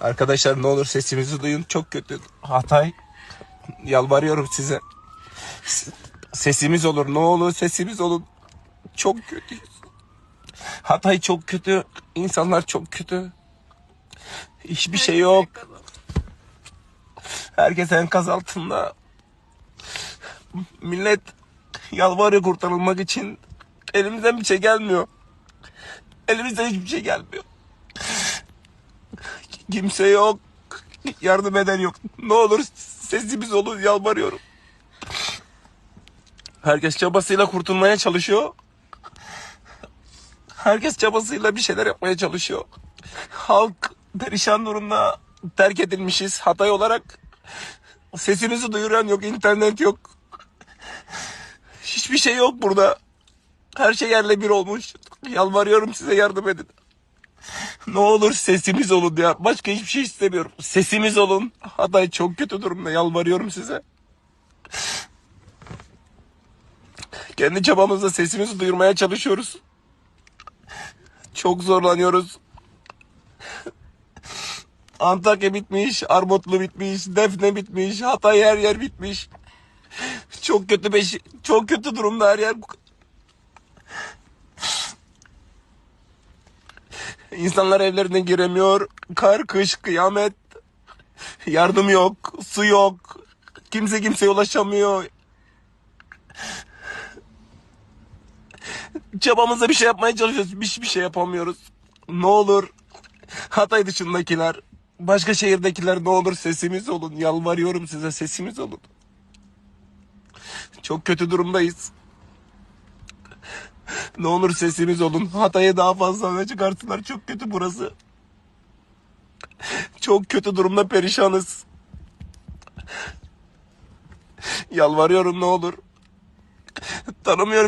Arkadaşlar ne olur sesimizi duyun. Çok kötü. Hatay. Yalvarıyorum size. Sesimiz olur. Ne olur sesimiz olun. Çok kötüyüz. Hatay çok kötü. İnsanlar çok kötü. Hiçbir şey yok. Herkes enkaz altında. Millet yalvarıyor kurtarılmak için. Elimizden bir şey gelmiyor. Elimizden hiçbir şey gelmiyor. Kimse yok. Yardım eden yok. Ne olur sesimiz olun yalvarıyorum. Herkes çabasıyla kurtulmaya çalışıyor. Herkes çabasıyla bir şeyler yapmaya çalışıyor. Halk perişan durumda terk edilmişiz Hatay olarak. Sesimizi duyuran yok, internet yok. Hiçbir şey yok burada. Her şey yerle bir olmuş. Yalvarıyorum size yardım edin. Ne olur sesimiz olun ya. Başka hiçbir şey istemiyorum. Sesimiz olun. Hatay çok kötü durumda. Yalvarıyorum size. Kendi çabamızla sesimizi duyurmaya çalışıyoruz. Çok zorlanıyoruz. Antakya bitmiş, Armutlu bitmiş, Defne bitmiş, Hatay her yer bitmiş. Çok kötü beş, çok kötü durumda her yer. İnsanlar evlerine giremiyor. Kar, kış, kıyamet. Yardım yok, su yok. Kimse kimseye ulaşamıyor. Çabamızla bir şey yapmaya çalışıyoruz. Hiçbir şey yapamıyoruz. Ne olur Hatay dışındakiler, başka şehirdekiler ne olur sesimiz olun. Yalvarıyorum size sesimiz olun. Çok kötü durumdayız. Ne olur sesimiz olun. Hatay'ı daha fazla öne çıkartsınlar. Çok kötü burası. Çok kötü durumda perişanız. Yalvarıyorum ne olur. Tanımıyorum.